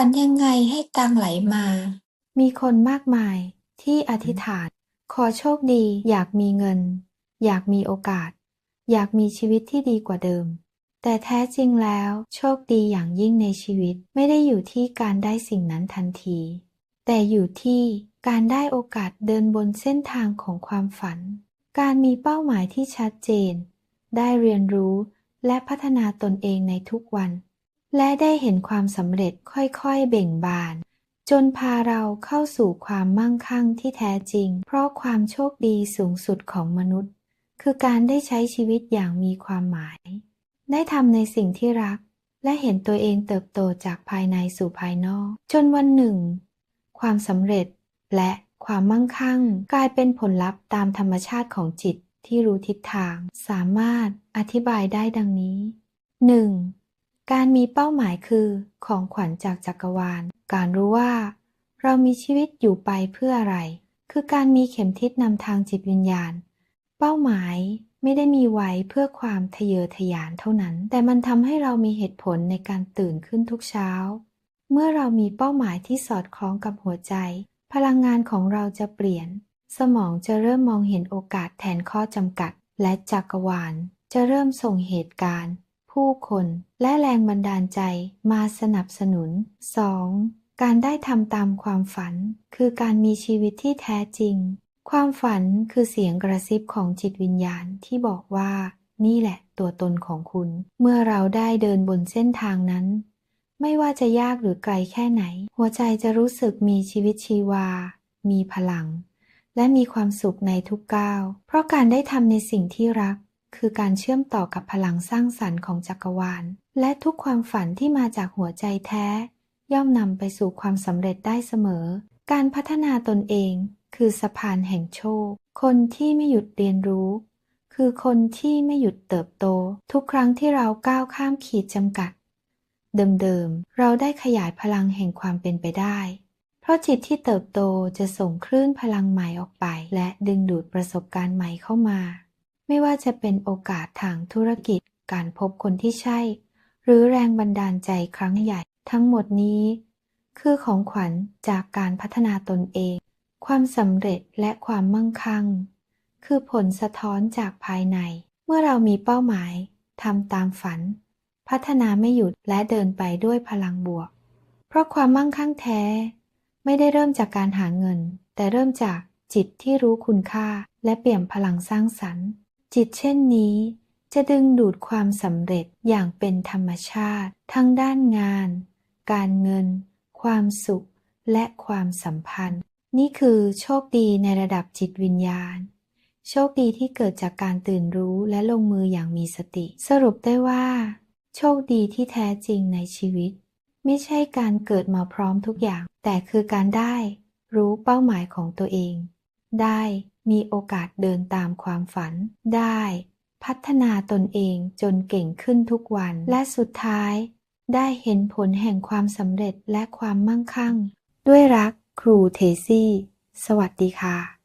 ฝันยังไงให้ตังค์ไหลมา มีคนมากมายที่อธิษฐาน ขอโชคดีอยากมีเงิน อยากมีโอกาส อยากมีชีวิตที่ดีกว่าเดิม แต่แท้จริงแล้วโชคดีอย่างยิ่งในชีวิตไม่ได้อยู่ที่การได้สิ่งนั้นทันที แต่อยู่ที่การได้โอกาสเดินบนเส้นทางของความฝัน การมีเป้าหมายที่ชัดเจน ได้เรียนรู้และพัฒนาตนเองในทุกวัน และได้เห็นความสำเร็จค่อยๆเบ่งบาน จนพาเราเข้าสู่ความมั่งคั่งที่แท้จริง เพราะความโชคดีสูงสุดของมนุษย์ คือการได้ใช้ชีวิตอย่างมีความหมาย ได้ทำในสิ่งที่รัก และเห็นตัวเองเติบโตจากภายในสู่ภายนอก จนวันหนึ่ง ความสำเร็จและความมั่งคั่ง กลายเป็นผลลัพธ์ตามธรรมชาติของจิตที่รู้ทิศทาง สามารถอธิบายได้ดังนี้ 1. การมีเป้าหมายคือของขวัญจากจักรวาล การรู้ว่า เรามีชีวิตอยู่ไปเพื่ออะไร คือการมีเข็มทิศนำทางจิตวิญญาณ เป้าหมายไม่ได้มีไว้เพื่อความทะเยอทะยานเท่านั้น แต่มันทำให้เรามีเหตุผลในการตื่นขึ้นทุกเช้า เมื่อเรามีเป้าหมายที่สอดคล้องกับหัวใจ พลังงานของเราจะเปลี่ยน สมองจะเริ่มมองเห็นโอกาสแทนข้อจำกัด และจักรวาลจะเริ่มส่งเหตุการณ์ ผู้คนและแรงบันดาลใจมาสนับสนุน 2. การได้ทำตามความฝัน คือการมีชีวิตที่แท้จริง ความฝันคือเสียงกระซิบของจิตวิญญาณที่บอกว่า นี่แหละตัวตนของคุณ เมื่อเราได้เดินบนเส้นทางนั้น ไม่ว่าจะยากหรือไกลแค่ไหน หัวใจจะรู้สึกมีชีวิตชีวา มีพลังและมีความสุขในทุกก้าว เพราะการได้ทำในสิ่งที่รัก คือการเชื่อมต่อกับพลังสร้างสรรค์ของจักรวาล และทุกความฝันที่มาจากหัวใจแท้ ย่อมนำไปสู่ความสำเร็จได้เสมอ การพัฒนาตนเอง คือสะพานแห่งโชค คนที่ไม่หยุดเรียนรู้ คือคนที่ไม่หยุดเติบโต ทุกครั้งที่เราก้าวข้ามขีดจำกัด เดิมๆ เราได้ขยายพลังแห่งความเป็นไปได้ เพราะจิตที่เติบโตจะส่งคลื่นพลังใหม่ออกไป และดึงดูดประสบการณ์ใหม่เข้ามา ไม่ว่าจะเป็นโอกาสทางธุรกิจ การพบคนที่ใช่ หรือแรงบันดาลใจครั้งใหญ่ ทั้งหมดนี้ คือของขวัญจากการพัฒนาตนเอง ความสำเร็จและความมั่งคั่ง คือผลสะท้อนจากภายใน เมื่อเรามีเป้าหมายทำตามฝัน พัฒนาไม่หยุดและเดินไปด้วยพลังบวก เพราะความมั่งคั่งแท้ ไม่ได้เริ่มจากการหาเงิน แต่เริ่มจากจิตที่รู้คุณค่าและเปี่ยมพลังสร้างสรรค์ จิตเช่นนี้จะดึงดูดความสำเร็จอย่างเป็นธรรมชาติ ทั้งด้านงาน การเงิน ความสุข และความสัมพันธ์ นี่คือโชคดีในระดับจิตวิญญาณ โชคดีที่เกิดจากการตื่นรู้และลงมืออย่างมีสติ สรุปได้ว่า โชคดีที่แท้จริงในชีวิต ไม่ใช่การเกิดมาพร้อมทุกอย่าง แต่คือการได้ รู้เป้าหมายของตัวเอง ได้ มีโอกาสเดินตามความฝันได้ พัฒนาตนเองจนเก่งขึ้นทุกวัน และสุดท้าย ได้เห็นผลแห่งความสำเร็จและความมั่งคั่ง ด้วยรักครูเทซี่ สวัสดีค่ะ